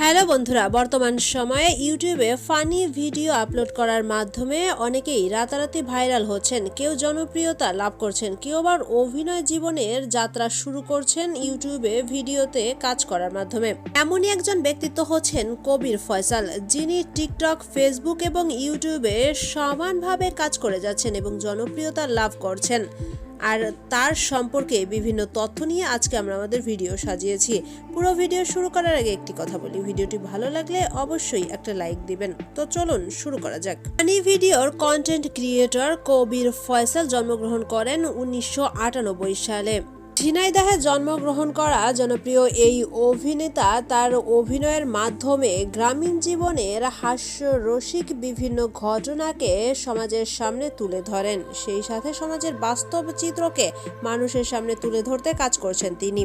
Hello বন্ধুরা, বর্তমান সময়ে ইউটিউবে ফানি ভিডিও আপলোড করার মাধ্যমে অনেকেই রাতারাতি ভাইরাল হচ্ছেন, কেউ জনপ্রিয়তা লাভ করছেন, কেউ আবার অভিনয় জীবনের যাত্রা শুরু করছেন ইউটিউবে ভিডিওতে কাজ করার মাধ্যমে। এমনই একজন ব্যক্তিত্ব হচ্ছেন কবির ফয়সাল, যিনি টিকটক, ফেসবুক এবং ইউটিউবে সমানভাবে কাজ করে যাচ্ছেন এবং জনপ্রিয়তা লাভ করছেন। আর তার সম্পর্কে বিভিন্ন তথ্য নিয়ে আজকে আমরা আমাদের ভিডিও সাজিয়েছি। পুরো ভিডিও শুরু করার আগে একটি কথা বলি। ভিডিওটি ভালো লাগলে অবশ্যই একটা লাইক দিবেন। তো চলুন শুরু করা যাক। মানি ভিডিওর কন্টেন্ট ক্রিয়েটর কবির ফয়সাল জন্মগ্রহণ করেন উনিশশো আটানব্বই সালে। ঝিনাইদহে জন্মগ্রহণ করা জনপ্রিয় এই অভিনেতা তার অভিনয়ের মাধ্যমে গ্রামীণ জীবনের হাস্যরসিক বিভিন্ন ঘটনাকে সমাজের সামনে তুলে ধরেন। সেই সাথে সমাজের বাস্তব চিত্রকে মানুষের সামনে তুলে ধরতে কাজ করছেন তিনি।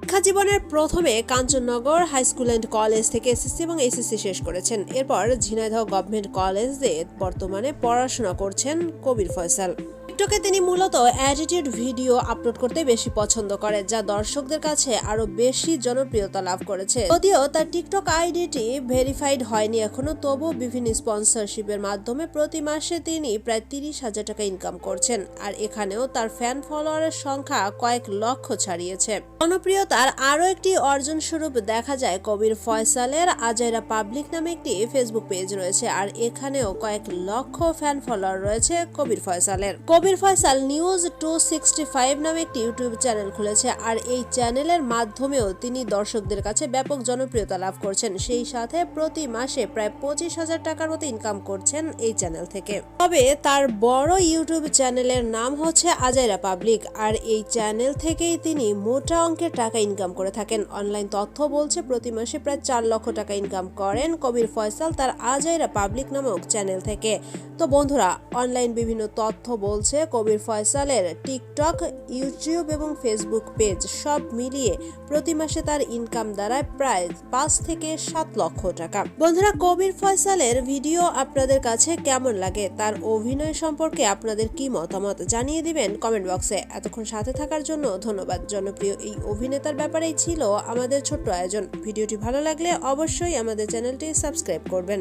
শিক্ষা জীবনের প্রথমে Kanchannagar high school and college থেকে এসএসসি এবং এসএসসি শেষ করেছেন। এরপর ঝিনাইদহ গভর্নমেন্ট কলেজে বর্তমানে পড়াশোনা করছেন কবির ফয়সাল। টিকটকে তিনি মূলত অ্যাটিটিউড ভিডিও আপলোড করতে বেশি পছন্দ করেন, যা দর্শকদের কাছে আরও বেশি জনপ্রিয়তা লাভ করেছে। যদিও তার টিকটক আইডিটি ভেরিফাইড হয়নি এখনও তবু বিভিন্ন স্পন্সরশিপের মাধ্যমে প্রতি মাসে তিনি প্রায় তিরিশ হাজার টাকা ইনকাম করছেন, আর এখানেও তার ফ্যান ফলোয়ারের সংখ্যা কয়েক লক্ষ ছাড়িয়েছে। জনপ্রিয়তার আরও একটি অর্জন স্বরূপ দেখা যায় কবির ফয়সালের আজাইরা পাবলিক নামে একটি ফেসবুক পেজ রয়েছে, আর এখানেও কয়েক লক্ষ ফ্যান ফলোয়ার রয়েছে Kabir ফয়সালের। Kabir Faisal news two sixty five নামে একটি ইউটিউব চ্যানেল খুলেছে, আর এই চ্যানেলের মাধ্যমেও তিনি দর্শকদের কাছে ব্যাপক জনপ্রিয়তা লাভ করছেন। সেই সাথে প্রতি মাসে প্রায় পঁচিশ হাজার টাকার মতো ইনকাম করছেন এই চ্যানেল থেকে। তবে তার বড় ইউটিউব চ্যানেলের নাম হচ্ছে আজাইরা পাবলিক আর এই চ্যানেল থেকেই তিনি মোটা অঙ্কের টাকা ইনকাম করে থাকেন। অনলাইন তথ্য বলছে, প্রতি মাসে প্রায় চার লক্ষ টাকা ইনকাম করেন কবির ফয়সাল তার আজাইরা পাবলিক নামক চ্যানেল থেকে। তো বন্ধুরা, অনলাইন বিভিন্ন তথ্য বলছে কবির ফয়সালের টিকটক, ইউটিউব এবং ফেসবুক পেজ সব মিলিয়ে প্রতি মাসে তার ইনকাম দাঁড়ায় প্রায় পাঁচ থেকে সাত লক্ষ টাকা। বন্ধুরা, কবির ফয়সালের ভিডিও আপনাদের কাছে কেমন লাগে? তার অভিনয় সম্পর্কে আপনাদের কি মতামত? জানিয়ে দিবেন কমেন্ট বক্সে এতক্ষণ সাথে থাকার জন্য ধন্যবাদ। জনপ্রিয় এই অভিনেতার ব্যাপারেই ছিল আমাদের ছোট্ট আয়োজন। ভিডিওটি ভালো লাগলে অবশ্যই আমাদের চ্যানেলটি সাবস্ক্রাইব করবেন।